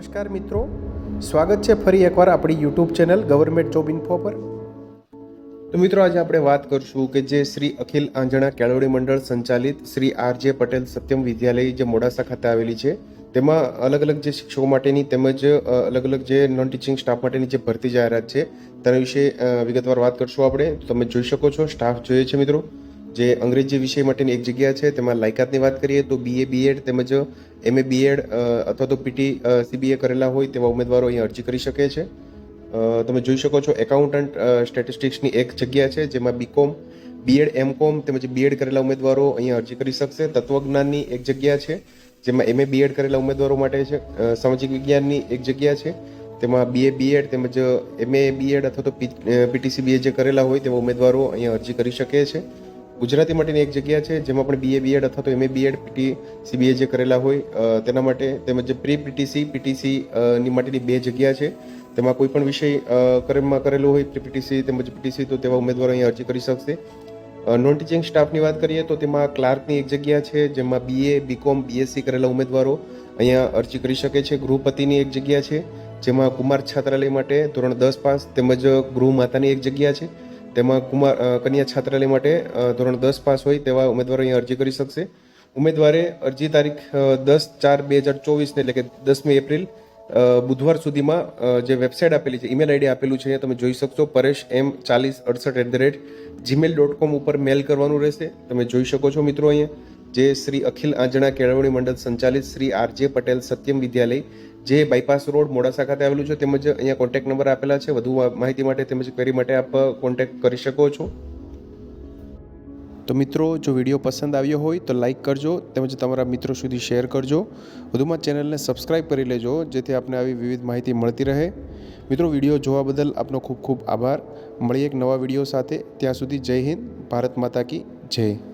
નમસ્કાર મિત્રો. સ્વાગત છે ફરી એકવાર આપણી YouTube channel government job info પર. તો મિત્રો, આજે આપણે વાત કરશું કે જે શ્રી અખિલ આંજણા કેળવણી મંડળ સંચાલિત શ્રી આર જે પટેલ સત્યમ વિદ્યાલય જે મોડાસા ખાતે આવેલી છે, તેમાં અલગ અલગ જે શિક્ષકો માટેની તેમજ અલગ અલગ જે નોન ટીચિંગ સ્ટાફ માટેની જે ભરતી જાહેરાત છે, તેના વિશે વિગતવાર વાત કરશું આપણે. તમે જોઈ શકો છો સ્ટાફ જોઈએ છે મિત્રો. જે અંગ્રેજી વિષય માટેની એક જગ્યા છે, તેમાં લાયકાતની વાત કરીએ તો બીએ બીએડ તેમજ એમએ બીએડ અથવા તો પીટી સીબીએ કરેલા હોય તેવા ઉમેદવારો અહીંયા અરજી કરી શકે છે. તમે જોઈ શકો છો એકાઉન્ટન્ટ સ્ટેટિસ્ટિક્સની એક જગ્યા છે, જેમાં બીકોમ બીએડ એમકોમ તેમજ બીએડ કરેલા ઉમેદવારો અહીંયા અરજી કરી શકશે. તત્વજ્ઞાનની એક જગ્યા છે, જેમાં એમએ બીએડ કરેલા ઉમેદવારો માટે છે સામાજિક વિજ્ઞાનની એક જગ્યા છે, તેમાં બીએ બીએડ તેમજ એમએ બીએડ અથવા તો પીટીસી બીએ જે કરેલા હોય તેવા ઉમેદવારો અહીંયા અરજી કરી શકે છે. ગુજરાતી માટેની એક જગ્યા છે, જેમાં પણ બીએ બીએડ અથવા તો એમએ બીએડ પીટી સીબીએ જે કરેલા હોય તેના માટે તેમજ પ્રી પીટીસી પીટીસી ની માટેની બે જગ્યા છે. તેમાં કોઈ પણ વિષય કરેમાં કરેલો હોય પ્રી પીટીસી તેમજ પીટીસી તો તેવા ઉમેદવારો અહીંયા અરજી કરી શકશે. નોન ટીચિંગ સ્ટાફની વાત કરીએ, તો તેમાં ક્લાર્કની એક જગ્યા છે, જેમાં બીએ બીકોમ બીએસસી કરેલા ઉમેદવારો અહીંયા અરજી કરી શકે છે. ગૃહપતિની એક જગ્યા છે, જેમાં કુમાર છાત્રાલય માટે ધોરણ દસ પાસ તેમજ ગૃહ માતાની એક જગ્યા છે. તેમાં કુમાર કન્યા છાત્રાલય માટે ધોરણ દસ પાસ હોય તેવા ઉમેદવારો અહીંયા અરજી કરી શકશે. ઉમેદવારે અરજી તારીખ દસ ચાર બે હજાર ચોવીસને, એટલે કે દસમી એપ્રિલ બુધવાર સુધીમાં જે વેબસાઇટ આપેલી છે, ઈમેલ આઈડી આપેલું છે, તમે જોઈ શકશો, પરેશ એમ ચાલીસ અડસઠ at the rate Gmail dot com ઉપર મેલ કરવાનું રહેશે. તમે જોઈ શકો છો મિત્રો અહીંયા, જે શ્રી અખિલ આંજણા કેળવણી મંડળ સંચાલિત શ્રી આરજે પટેલ સત્યમ વિદ્યાલય જે બાયપાસ રોડ મોડાસા ખાતે આવેલું છે, તેમજ અહીંયા કોન્ટેક્ટ નંબર આપેલા છે. વધુ માહિતી માટે તેમજ ક્વેરી માટે આપ કોન્ટેક્ટ કરી શકો છો. તો મિત્રો, જો વીડિયો પસંદ આવ્યો હોય, તો લાઈક કરજો, તેમજ તમારા મિત્રો સુધી શેર કરજો. વધુમાં ચેનલને સબસ્ક્રાઇબ કરી લેજો, જેથી આપને આવી વિવિધ માહિતી મળતી રહે. મિત્રો, વીડિયો જોવા બદલ આપનો ખૂબ ખૂબ આભાર. મળીએ એક નવા વીડિયો સાથે. ત્યાં સુધી જય હિન્દ, ભારત માતા કી જય.